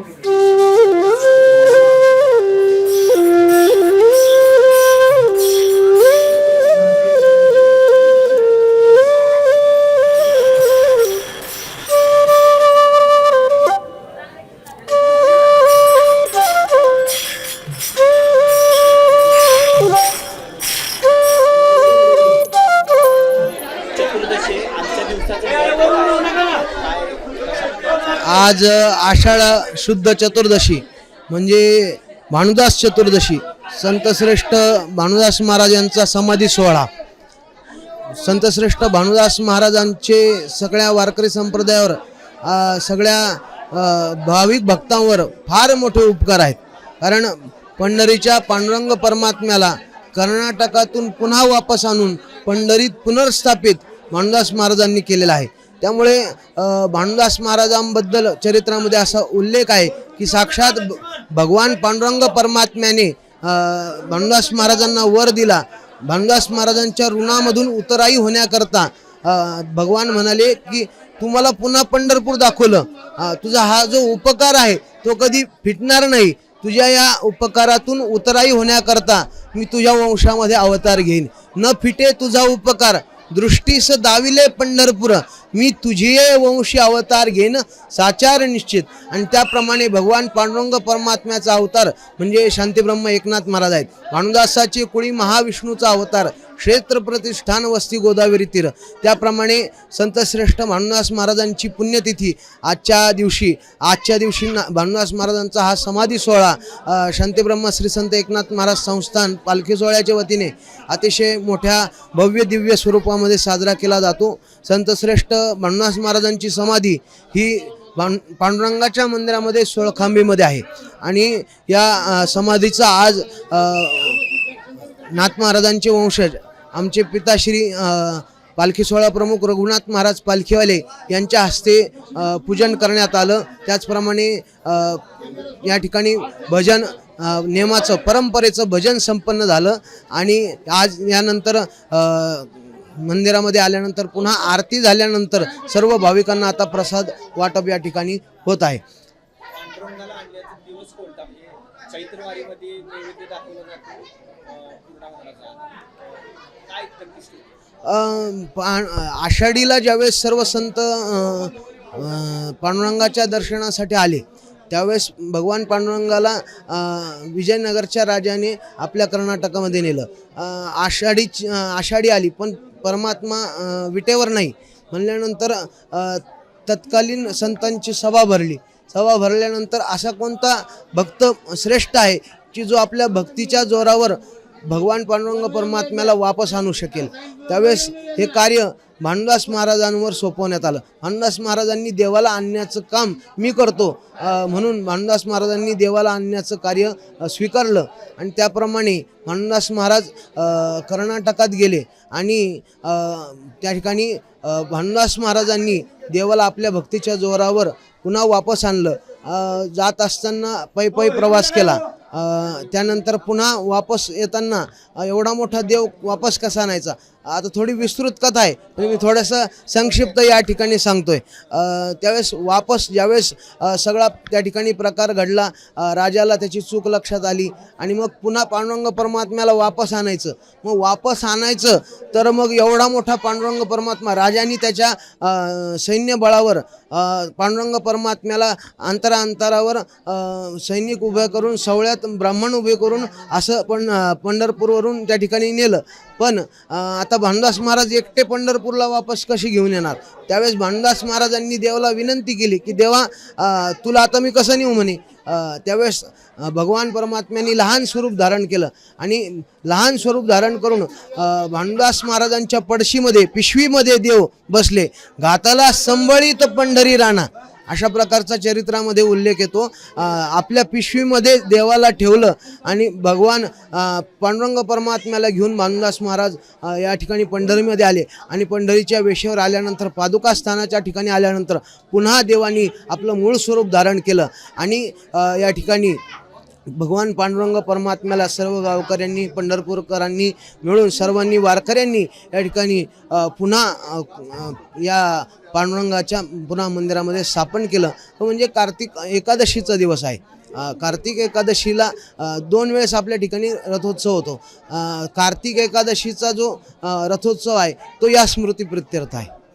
चतुर्दशी आज आषाढ शुद्ध चतुर्दशी म्हणजे भानुदास चतुर्दशी संतश्रेष्ठ भानुदास महाराज यांचा समाधी सोहळा. संतश्रेष्ठ भानुदास महाराजांचे सगळ्या वारकरी संप्रदायावर सगळ्या भाविक भक्तांवर फार मोठे उपकार आहेत. कारण पंढरीच्या पांडुरंग परमात्म्याला कर्नाटकातून पुन्हा वापस आणून पंढरीत पुनर्स्थापित भानुदास महाराजांनी केलेला आहे. त्यामुळे भानुदास महाराजांबद्दल चरित्रामध्ये असा उल्लेख आहे की साक्षात भगवान पांडुरंग परमात्म्याने भानुदास महाराजांना वर दिला. भानुदास महाराजांच्या ऋणामधून उतराई होण्याकरता भगवान म्हणाले की तुम्हाला पुन्हा पंढरपूर दाखवलं. तुझा हा जो उपकार आहे तो कधी फिटणार नाही. तुझ्या या उपकारातून उतराई होण्याकरता मी तुझ्या वंशामध्ये अवतार घेईन. न फिटे तुझा उपकार. दृष्टीस दाविले पंढरपूर. मी तुझे वंशी अवतार घेणं साचार निश्चित. आणि त्याप्रमाणे भगवान पांडुरंग परमात्म्याचा अवतार म्हणजे शांतीब्रह्म एकनाथ महाराज आहेत. भानुदासाचे कुळी महाविष्णूचा अवतार क्षेत्र प्रतिष्ठान वस्ती गोदावरी तीर. त्याप्रमाणे संतश्रेष्ठ भानुदास महाराजांची पुण्यतिथी आजच्या दिवशी आजच्या दिवशी ना- भानुदास महाराजांचा हा समाधी सोहळा शांतीब्रह्म श्री संत एकनाथ महाराज संस्थान पालखी सोहळ्याच्या वतीने अतिशय मोठ्या भव्य दिव्य स्वरूपामध्ये साजरा केला जातो. संतश्रेष्ठ भानुदास महाराजांची समाधी ही पांडुरंगाच्या मंदिरामध्ये सोळखांबीमध्ये आहे. आणि या समाधीचा आज नाथ महाराजांचे वंशज आमचे पिताश्री पालखी सोहळा प्रमुख रघुनाथ महाराज पालखीवाले यांच्या हस्ते पूजन करण्यात आलं. त्याचप्रमाणे या ठिकाणी भजन नियमाचं परंपरेचं भजन संपन्न झालं. आणि आज यानंतर मंदिरामध्ये आल्यानंतर पुन्हा आरती झाल्यानंतर सर्व भाविकांना आता प्रसाद वाटप या ठिकाणी होत आहे. चैत्रवारीमध्ये नैवेद्य आषाढीला ज्यावेळेस सर्व संत पांडुरंगाच्या दर्शनासाठी आले त्यावेळेस भगवान पांडुरंगाला विजयनगरच्या राजाने आपल्या कर्नाटकामध्ये नेलं. आषाढी आषाढी आली पण परमात्मा विटेवर नाही. म्हणल्यानंतर तत्कालीन संतांची सभा भरली. सभा भरल्यानंतर असा कोणता भक्त श्रेष्ठ आहे की जो आपल्या भक्तीच्या जोरावर भगवान पांडुरंग परमात्म्याला वापस आणू शकेल. त्यावेळेस हे कार्य भानुदास महाराजांवर सोपवण्यात आलं. भानुदास महाराजांनी देवाला आणण्याचं काम मी करतो म्हणून भानुदास महाराजांनी देवाला आणण्याचं कार्य स्वीकारलं. आणि त्याप्रमाणे भानुदास महाराज कर्नाटकात गेले आणि त्या ठिकाणी भानुदास महाराजांनी देवाला आपल्या भक्तीच्या जोरावर पुन्हा वापस आणलं. जात असताना पै पै प्रवास केला. त्यानंतर पुन्हा वापस येताना एवढा मोठा देव वापस कसा आणायचा? आता थोडी विस्तृत कथा आहे म्हणजे मी थोडंसं संक्षिप्त या ठिकाणी सांगतोय. त्यावेळेस वापस ज्यावेळेस सगळा त्या ठिकाणी प्रकार घडला राजाला त्याची चूक लक्षात आली आणि मग पुन्हा पांडुरंग परमात्म्याला वापस आणायचं. मग वापस आणायचं तर मग एवढा मोठा पांडुरंग परमात्मा राजाने त्याच्या सैन्यबळावर पांडुरंग परमात्म्याला अंतरांतरावर सैनिक उभे करून सवळ्यात ब्राह्मण उभे करून असं पण पंढरपूरवरून त्या ठिकाणी नेलं. पण आता भानुदास महाराज एकटे पंढरपूरला वापस कसे घेऊन येणार? त्यावेळेस भानुदास महाराजांनी देवाला विनंती केली की देवा तुला आता मी कसं नेऊ म्हणे? त्यावेळेस भगवान परमात्म्यांनी लहान स्वरूप धारण केलं आणि लहान स्वरूप धारण करून भानुदास महाराजांच्या पडशीमध्ये पिशवीमध्ये देव बसले. घाताला संबळीत पंढरी राणा. अशा प्रकारचा चरित्रामध्ये उल्लेख येतो. आपल्या पिशवीमध्ये देवाला ठेवलं आणि भगवान पांडुरंग परमात्म्याला घेऊन भानुदास महाराज या ठिकाणी पंढरीमध्ये आले आणि पंढरीच्या वेशेवर आल्यानंतर पादुका स्थानाच्या ठिकाणी आल्यानंतर पुन्हा देवानी आपलं मूळ स्वरूप धारण केलं आणि या ठिकाणी भगवान पांडुरंग परमात्म्याला सर्व गावकऱ्यांनी पंढरपूरकरांनी मिळून सर्वांनी वारकऱ्यांनी या ठिकाणी पुन्हा या पांडुरंगाच्या पुन्हा मंदिरामध्ये स्थापन केलं. तो म्हणजे कार्तिक एकादशीचा दिवस आहे. कार्तिक एकादशीला दोन वेळेस आपल्या ठिकाणी रथोत्सव होतो. कार्तिक एकादशीचा जो रथोत्सव आहे तो या स्मृती प्रत्यर्थ आहे.